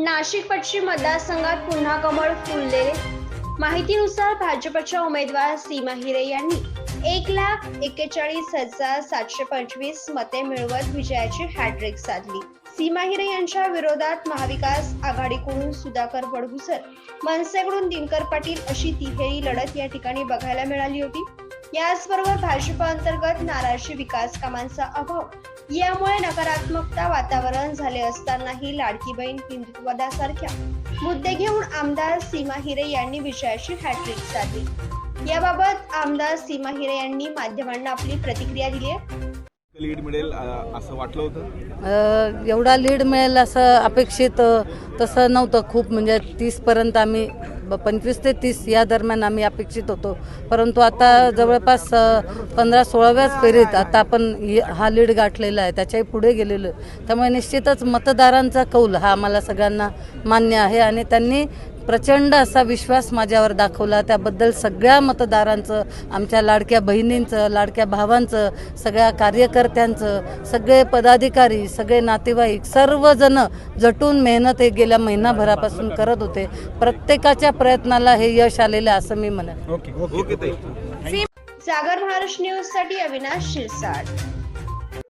नाशिक पश्चिम मतदारसंघात पुन्हा कमळ फुलले. माहितीनुसार भाजपच्या उमेदवार सीमा हिरे यांनी एक लाख एक्केचाळीस हजार सातशे पंचवीस मते मिळवत विजयाची हॅट्रिक साधली. सीमा हिरे यांच्या विरोधात महाविकास आघाडीकडून सुधाकर बडगुसर मनसेकडून दिनकर पाटील अशी तिहेरी लढत या ठिकाणी बघायला मिळाली होती. याचबरोबर भाजप अंतर्गत नाराजी विकास कामांचा अभाव यामुळे नकारात्मकता वातावरण झाले असतानाही लाडकी बहीण हिंदुत्ववादासारख्या मुद्दे घेऊन आमदार सीमा हिरे यांनी विजयाची हॅट्रिक साधली. याबाबत आमदार सीमा हिरे यांनी माध्यमांना आपली प्रतिक्रिया दिली आहे. लीड मिळेल असं वाटलं होतं? अ, एवढा लीड मिळेल असं अपेक्षित तसं नव्हतं खूप. म्हणजे तीसपर्यंत आम्ही पंचवीस ते तीस या दरम्यान आम्ही अपेक्षित होतो. परंतु आता जवळपास पंधरा सोळाव्याच फेरीत आता आपण हा लीड गाठलेला आहे. त्याच्याही पुढे गेलेलो त्यामुळे निश्चितच मतदारांचा कौल हा आम्हाला सगळ्यांना मान्य आहे आणि त्यांनी प्रचंड असा विश्वास माझ्यावर दाखवला. त्याबद्दल सगळ्या मतदारांचं आमच्या लाडक्या बहिणींचं लाडक्या भावांचं सगळ्या कार्यकर्त्यांचं सगळे पदाधिकारी सगळे नातेवाईक सर्वजण जटून मेहनत हे गेल्या महिनाभरापासून करत होते. प्रत्येकाच्या प्रयत्नाला हे यश आलेलं आहे असं मी म्हणेन. Okay okay. ताई. जागर महाराष्ट्र न्यूजसाठी अविनाश शिरसाट.